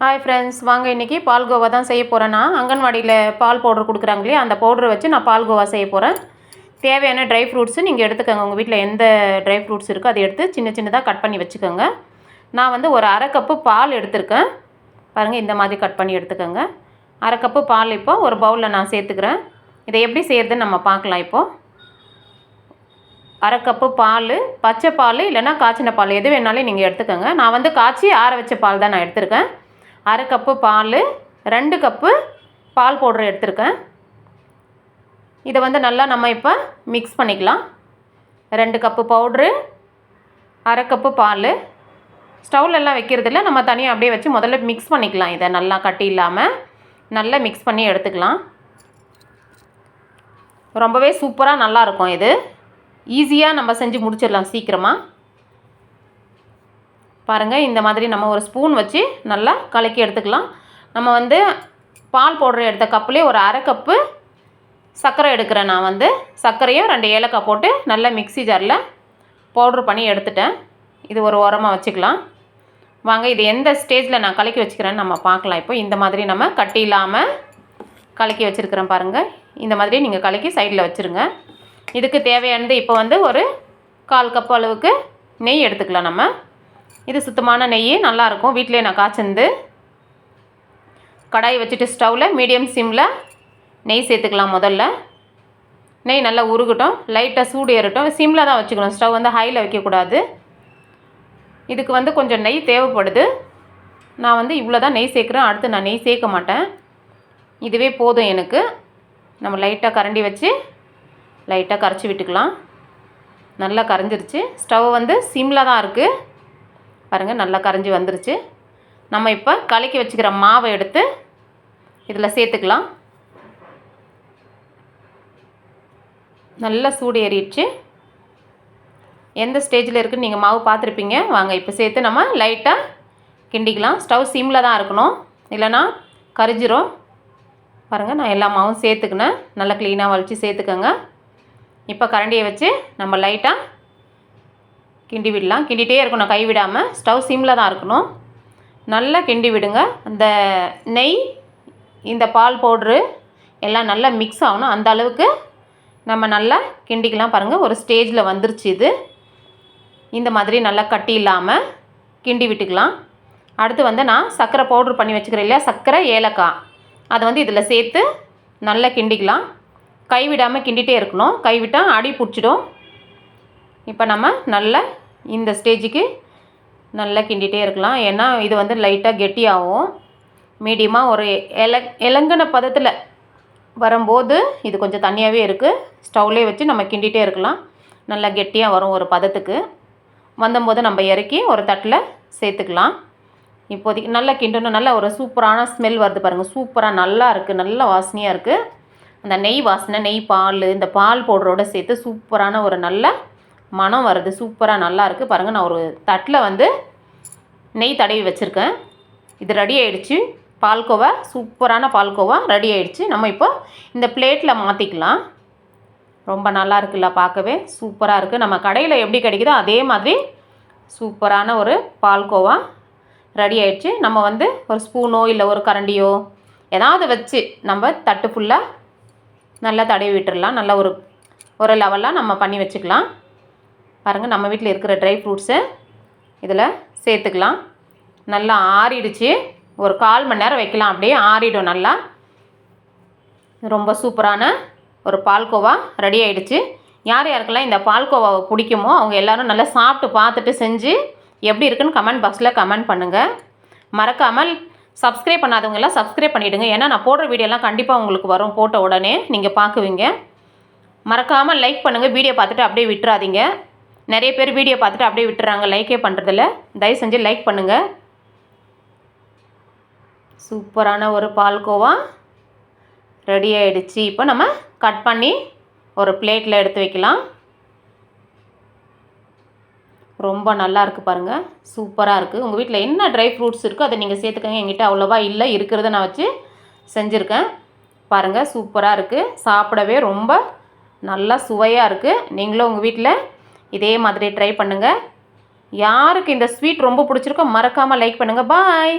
Hi friends வாங்க இன்றைக்கி பால்கோவா தான் செய்ய போகிறேன்னா அங்கன்வாடியில் பால் பவுடர் கொடுக்குறாங்க இல்லையா அந்த பவுடரை வச்சு நான் பால்கோவா செய்ய போகிறேன் தேவையான ட்ரை ஃப்ரூட்ஸு நீங்கள் எடுத்துக்கோங்க. உங்கள் வீட்டில் எந்த ட்ரை ஃப்ரூட்ஸ் இருக்கோ அதை எடுத்து சின்ன சின்னதாக கட் பண்ணி வச்சுக்கோங்க. நான் வந்து ஒரு அரை கப்பு பால் எடுத்திருக்கேன். பாருங்கள் இந்த மாதிரி கட் பண்ணி எடுத்துக்கோங்க. அரை கப்பு பால் இப்போ ஒரு பவுலில் நான் சேர்த்துக்கிறேன். இதை எப்படி செய்கிறதுன்னு நம்ம பார்க்கலாம் இப்போது அரை கப்பு பால் பச்சை பால் இல்லைன்னா காய்ச்சின பால் எது வேணாலும் நீங்கள் எடுத்துக்கோங்க. நான் வந்து காய்ச்சி ஆற வச்ச பால் தான் நான் எடுத்திருக்கேன். அரை கப்பு பால் ரெண்டு கப்பு பால் பவுடர் எடுத்திருக்கேன். இதை வந்து நல்லா நம்ம இப்போ மிக்ஸ் பண்ணிக்கலாம். ரெண்டு கப்பு பவுட்ரு அரை கப்பு பால். ஸ்டவ்லெல்லாம் வைக்கிறதில்ல நம்ம தனியாக அப்படியே வச்சு முதல்ல மிக்ஸ் பண்ணிக்கலாம். இதை நல்லா கட்டி இல்லாமல் நல்லா மிக்ஸ் பண்ணி எடுத்துக்கலாம். ரொம்பவே சூப்பராக நல்லாயிருக்கும் இது. ஈஸியாக நம்ம செஞ்சு முடிச்சிடலாம் சீக்கிரமாக பாருங்கள் இந்த மாதிரி நம்ம ஒரு ஸ்பூன் வச்சு நல்லா கலக்கி எடுத்துக்கலாம். நம்ம வந்து பால் பவுடர் எடுத்த கப்புலேயே ஒரு அரை கப்பு சர்க்கரை எடுக்கிறேன் நான் வந்து. சர்க்கரையும் ரெண்டு ஏலக்காய் போட்டு நல்லா மிக்சி ஜாரில் பவுட்ரு பண்ணி எடுத்துட்டேன். இது ஒரு உரமாக வச்சுக்கலாம். வாங்க இது எந்த ஸ்டேஜில் நான் கலக்கி வச்சுக்கிறேன்னு நம்ம பார்க்கலாம். இப்போ இந்த மாதிரி நம்ம கட்டி இல்லாமல் கலக்கி வச்சுருக்கிறேன் பாருங்கள் இந்த மாதிரி நீங்கள் கலக்கி சைடில் வச்சுருங்க. இதுக்கு தேவையானது இப்போ வந்து ஒரு கால் கப் அளவுக்கு நெய் எடுத்துக்கலாம் நம்ம. இது சுத்தமான நெய் நல்லாயிருக்கும் வீட்டிலே நான் காய்ச்சிருந்து கடாய் வச்சுட்டு ஸ்டவ்வில் மீடியம் சிம்மில் நெய் சேர்த்துக்கலாம் முதல்ல. நெய் நல்லா உருகட்டும். லைட்டாக சூடு ஏறட்டும். சிம்மில் தான் வச்சுக்கணும். ஸ்டவ் வந்து ஹையில் வைக்கக்கூடாது. இதுக்கு வந்து கொஞ்சம் நெய் தேவைப்படுது. நான் வந்து இவ்வளோ தான் நெய் சேர்க்குறேன். அடுத்து நான் நெய் சேர்க்க மாட்டேன். இதுவே போதும் எனக்கு. நம்ம லைட்டாக கரண்டி வச்சு லைட்டாக கரைச்சி விட்டுக்கலாம். நல்லா கரைஞ்சிருச்சு. ஸ்டவ் வந்து சிம்மில் தான் இருக்குது பாருங்கள் நல்லா கரைஞ்சி வந்துருச்சு. நம்ம இப்போ கலக்கி வச்சுக்கிற மாவை எடுத்து இதில் சேர்த்துக்கலாம். நல்லா சூடு ஏறிடுச்சு. எந்த ஸ்டேஜில் இருக்குன்னு நீங்கள் மாவு பார்த்துருப்பீங்க. வாங்க இப்போ சேர்த்து நம்ம லைட்டாக கிண்டிக்கலாம். ஸ்டவ் சிம்மில் தான் இருக்கணும். இல்லைனா கரிஞ்சிரும். பாருங்கள் நான் எல்லா மாவும் சேர்த்துக்கினேன். நல்லா க்ளீனாக வலித்து சேர்த்துக்கோங்க. இப்போ கரண்டியை வச்சு நம்ம லைட்டாக கிண்டி விடலாம் கிண்டிகிட்டே இருக்கணும் கை விடாமல் ஸ்டவ் சிம்மில் தான் இருக்கணும். நல்லா கிண்டி விடுங்க அந்த நெய் இந்த பால் பவுட்ரு எல்லாம் நல்லா மிக்ஸ் ஆகணும். அந்த அளவுக்கு நம்ம நல்லா கிண்டிக்கலாம் பாருங்கள் ஒரு ஸ்டேஜில் வந்துருச்சு இது. இந்த மாதிரி நல்லா கட்டி இல்லாமல் கிண்டி விட்டுக்கலாம் அடுத்து வந்து நான் சர்க்கரை பவுட்ரு பண்ணி வச்சுக்கிறேன் இல்லையா? சர்க்கரை ஏலக்காய். அதை வந்து இதில் சேர்த்து நல்லா கிண்டிக்கலாம். கைவிடாமல் கிண்டிகிட்டே இருக்கணும். கைவிட்டால் அடி பிடிச்சிடும். இப்போ நம்ம நல்லா இந்த ஸ்டேஜுக்கு நல்லா கிண்டிகிட்டே இருக்கலாம். ஏன்னா இது வந்து லைட்டாக கெட்டியாகும். மீடியமாக ஒரு எல இலங்கின பதத்தில் வரும்போது இது கொஞ்சம் தனியாகவே இருக்குது ஸ்டவ்லேயே வச்சு நம்ம கிண்டிகிட்டே இருக்கலாம். நல்லா கெட்டியாக வரும் ஒரு பதத்துக்கு. வந்தம்போது நம்ம இறக்கி ஒரு தட்டில் சேர்த்துக்கலாம். இப்போதைக்கு நல்லா கிண்டணும். நல்லா ஒரு சூப்பரான ஸ்மெல் வருது பாருங்கள் சூப்பராக நல்லா இருக்குது நல்ல வாசனையாக இருக்குது அந்த நெய் வாசனை நெய் பால் இந்த பால் பவுடரோடு சேர்த்து சூப்பரான ஒரு நல்ல மனம் வருது சூப்பராக நல்லாயிருக்கு பாருங்கள் நான் ஒரு தட்டில் வந்து நெய் தடவி வச்சுருக்கேன். இது ரெடி ஆகிடுச்சு பால்கோவா சூப்பரான பால்கோவா ரெடி ஆகிடுச்சு நம்ம இப்போ இந்த பிளேட்டில் மாற்றிக்கலாம் ரொம்ப நல்லா இருக்குல்ல பார்க்கவே. சூப்பராக இருக்குது நம்ம கடையில் எப்படி கிடைக்குதோ அதே மாதிரி சூப்பரான ஒரு பால்கோவா ரெடி ஆகிடுச்சு நம்ம வந்து ஒரு ஸ்பூனோ இல்லை ஒரு கரண்டியோ ஏதாவது வச்சு நம்ம தட்டு ஃபுல்லாக நல்லா தடவி விட்டுடலாம் நல்ல ஒரு ஒரு லெவலாக நம்ம பண்ணி வச்சுக்கலாம். பாருங்கள் நம்ம வீட்டில் இருக்கிற ட்ரை ஃப்ரூட்ஸை இதில் சேர்த்துக்கலாம். நல்லா ஆறிடுச்சு. ஒரு கால் மணி நேரம் வைக்கலாம். அப்படியே ஆறிடும் நல்லா. ரொம்ப சூப்பரான ஒரு பால்கோவா ரெடி ஆகிடுச்சு யார் யாருக்கெல்லாம் இந்த பால்கோவாவை பிடிக்குமோ அவங்க எல்லோரும் நல்லா சாப்பிட்டு பார்த்துட்டு செஞ்சு எப்படி இருக்குன்னு கமெண்ட் பாக்ஸில் கமெண்ட் பண்ணுங்கள் மறக்காமல் சப்ஸ்கிரைப் பண்ணாதவங்கெல்லாம் சப்ஸ்கிரைப் பண்ணிவிடுங்க ஏன்னா நான் போடுற வீடியோலாம் கண்டிப்பாக உங்களுக்கு வரும் போட்ட உடனே நீங்கள் பார்க்குவீங்க. மறக்காமல் லைக் பண்ணுங்கள் வீடியோ பார்த்துட்டு அப்படியே விட்டுறாதீங்க. நிறைய பேர் வீடியோ பார்த்துட்டு அப்படியே விட்டுறாங்க. லைக்கே பண்ணுறதில்ல தயவு செஞ்சு லைக் பண்ணுங்கள் சூப்பரான ஒரு பால்கோவா ரெடி ஆகிடுச்சு இப்போ நம்ம கட் பண்ணி ஒரு பிளேட்டில் எடுத்து வைக்கலாம். ரொம்ப நல்லா இருக்குது பாருங்கள் சூப்பராக இருக்குது உங்கள் வீட்டில் என்ன ட்ரை ஃப்ரூட்ஸ் இருக்கோ அதை நீங்கள் சேர்த்துக்கங்க. எங்கிட்ட அவ்வளோவா இல்லை. இருக்கிறத நான் வச்சு செஞ்சுருக்கேன். பாருங்கள் சூப்பராக இருக்குது சாப்பிடவே ரொம்ப நல்லா சுவையாக இருக்குது நீங்களும் உங்கள் வீட்டில் இதே மாதிரி ட்ரை பண்ணுங்கள் யாருக்கு இந்த ஸ்வீட் ரொம்ப பிடிச்சிருக்கோ மறக்காமல் லைக் பண்ணுங்கள் பாய்